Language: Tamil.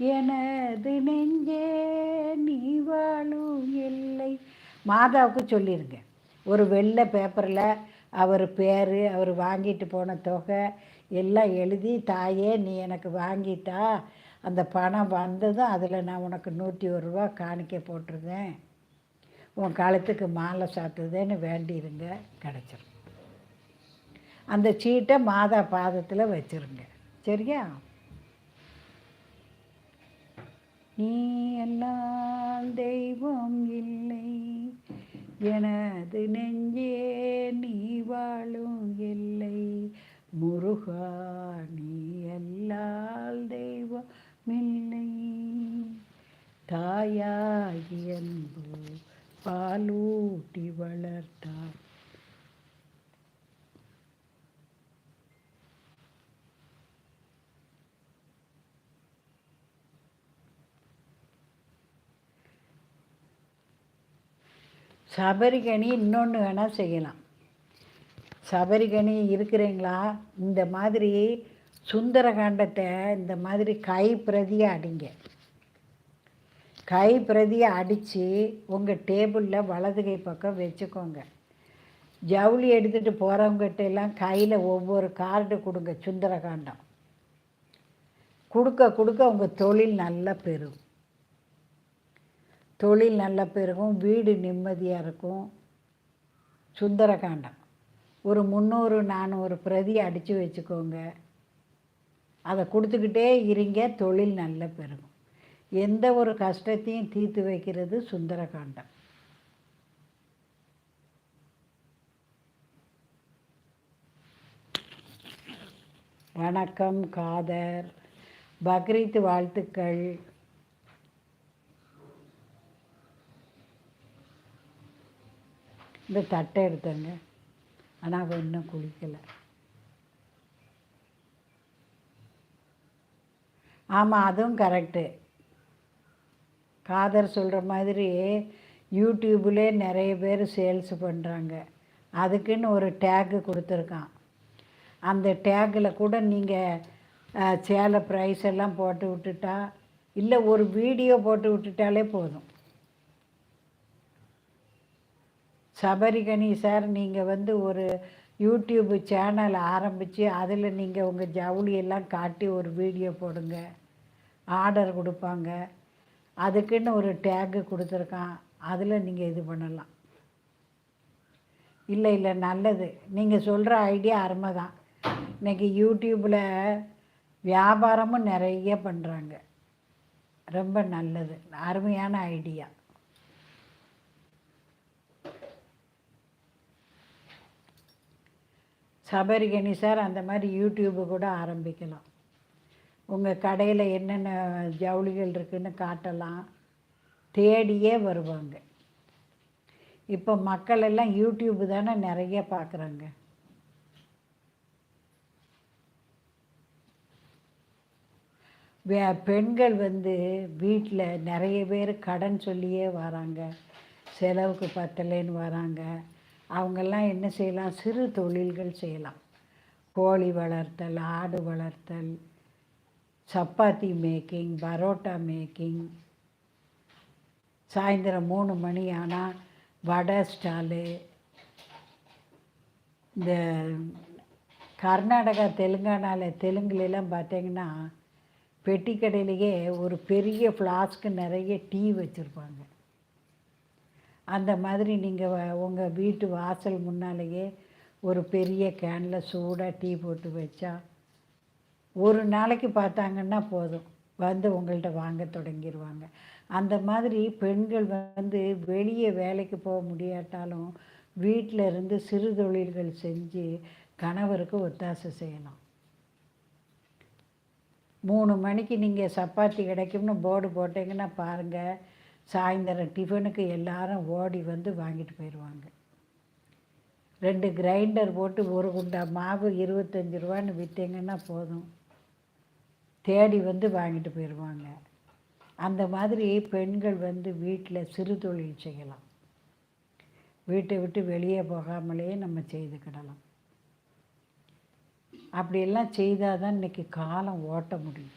எனது நெஞ்சே நீ வாழும் இல்லை. மாதாவுக்கு சொல்லிடுங்க ஒரு வெள்ளை பேப்பரில் அவர் பேர் அவர் வாங்கிட்டு போன தொகை எல்லாம் எழுதி தாயே நீ எனக்கு வாங்கிட்டா அந்த பணம் வந்ததும் அதில் நான் உனக்கு நூற்றி ஒரு ரூபா காணிக்க போட்டிருந்தேன். உன் காலத்துக்கு மாலை சாத்துதேன்னு வேண்டியிருங்க. கிடச்சிரும். அந்த சீட்டை மாதா பாதத்தில் வச்சிருங்க. சரியா? நீ எல்லாம் தெய்வம் இல்லை. எனது நெஞ்சே நீ வாழும் இல்லை. முருகா நீ எல்லால் தெய்வம் இல்லை. தாயாகி அன்பு பாலூட்டி வளர்த்தார். சபரிகனி இன்னொன்று வேணால் செய்யலாம். சபரிகனி இருக்கிறீங்களா? இந்த மாதிரி சுந்தரகாண்டத்தை இந்த மாதிரி கை பிரதியை அடிங்க. கை பிரதியை அடித்து உங்கள் டேபிளில் வலது கை பக்கம் வச்சுக்கோங்க. ஜவுளி எடுத்துகிட்டு போகிறவங்ககிட்ட எல்லாம் கையில் ஒவ்வொரு கார்டு கொடுங்க சுந்தரகாண்டம். கொடுக்க கொடுக்க உங்கள் தொழில் நல்லா பெறும் தொழில் நல்லா பெருகும் வீடு நிம்மதியாக இருக்கும். சுந்தரகாண்டம். ஒரு முந்நூறு நானூறு பிரதி அடித்து வச்சுக்கோங்க. அதை கொடுத்துக்கிட்டே இருங்க தொழில் நல்லா பெருகும் எந்த ஒரு கஷ்டத்தையும் தீர்த்து வைக்கிறது சுந்தரகாண்டம். வணக்கம் காதர். பக்ரீத் வாழ்த்துக்கள். இந்த தட்டை எடுத்தேங்க. ஆனால் அவள் இன்னும் குளிக்கலை. ஆமாம் அதுவும் கரெக்டு காதர் சொல்கிற மாதிரி யூடியூப்லே நிறைய பேர் சேல்ஸ் பண்ணுறாங்க அதுக்குன்னு ஒரு டேக்கு கொடுத்துருக்கான். அந்த டேக்கில் கூட நீங்கள் சேலை ப்ரைஸ் எல்லாம் போட்டு விட்டுட்டா இல்லை ஒரு வீடியோ போட்டு விட்டுட்டாலே போதும். சபரிகனி சார் நீங்கள் வந்து ஒரு யூடியூப் சேனல் ஆரம்பித்து அதில் நீங்கள் உங்கள் ஜவுளியெல்லாம் காட்டி ஒரு வீடியோ போடுங்க. ஆர்டர் கொடுப்பாங்க. அதுக்குன்னு ஒரு டேக்கு கொடுத்துருக்கான். அதில் நீங்கள் இது பண்ணலாம். இல்லை இல்லை நல்லது. நீங்கள் சொல்கிற ஐடியா அருமை தான் இன்றைக்கி யூடியூப்பில் வியாபாரமும் நிறைய பண்ணுறாங்க ரொம்ப நல்லது. அருமையான ஐடியா. சபரிகனி சார் அந்த மாதிரி யூடியூப்பு கூட ஆரம்பிக்கலாம். உங்கள் கடையில் என்னென்ன ஜவுளிகள் இருக்குதுன்னு காட்டலாம். தேடியே வருவாங்க. இப்போ மக்கள் எல்லாம் யூடியூப் தானே நிறைய பார்க்குறாங்க. வே பெண்கள் வந்து வீட்டில் நிறைய பேர் கடன் சொல்லியே வராங்க. செலவுக்கு பத்தலைன்னு வராங்க. அவங்கெல்லாம் என்ன செய்யலாம்? சிறு தொழில்கள் செய்யலாம். கோழி வளர்த்தல் ஆடு வளர்த்தல் சப்பாத்தி மேக்கிங் பரோட்டா மேக்கிங். சாயந்தரம் மூணு மணி ஆனால் வடை ஸ்டாலு. இந்த கர்நாடகா தெலுங்கானாவில் தெலுங்குலலாம் பார்த்தீங்கன்னா பெட்டி கடையிலேயே ஒரு பெரிய ஃப்ளாஸ்க்கு நிறைய டீ வச்சுருப்பாங்க. அந்த மாதிரி நீங்கள் உங்கள் வீட்டு வாசல் முன்னாலேயே ஒரு பெரிய கேனில் சூடாக டீ போட்டு வச்சா ஒரு நாளைக்கு பார்த்தாங்கன்னா போதும். வந்து உங்கள்கிட்ட வாங்க தொடங்கிடுவாங்க அந்த மாதிரி பெண்கள் வந்து வெளியே வேலைக்கு போக முடியாட்டாலும் வீட்டில் இருந்து சிறு தொழில்கள் செஞ்சு கணவருக்கு ஒத்தாசை செய்யலாம் மூணு மணிக்கு நீங்கள் சப்பாத்தி கிடைக்கும்னு போர்டு போட்டிங்கன்னா பாருங்கள் சாயந்தரம் டிஃபனுக்கு எல்லாரும் ஓடி வந்து வாங்கிட்டு போயிடுவாங்க. ரெண்டு கிரைண்டர் போட்டு ஒரு குண்டா மாவு இருபத்தஞ்சி ரூபான்னு விற்றீங்கன்னா போதும். தேடி வந்து வாங்கிட்டு போயிடுவாங்க. அந்த மாதிரி பெண்கள் வந்து வீட்டில் சிறு தொழில் செய்யலாம். வீட்டை விட்டு வெளியே போகாமலே நம்ம செய்துக்கிடலாம் அப்படியெல்லாம் செய்தால் தான் இன்றைக்கி காலம் ஓட்ட முடியும்.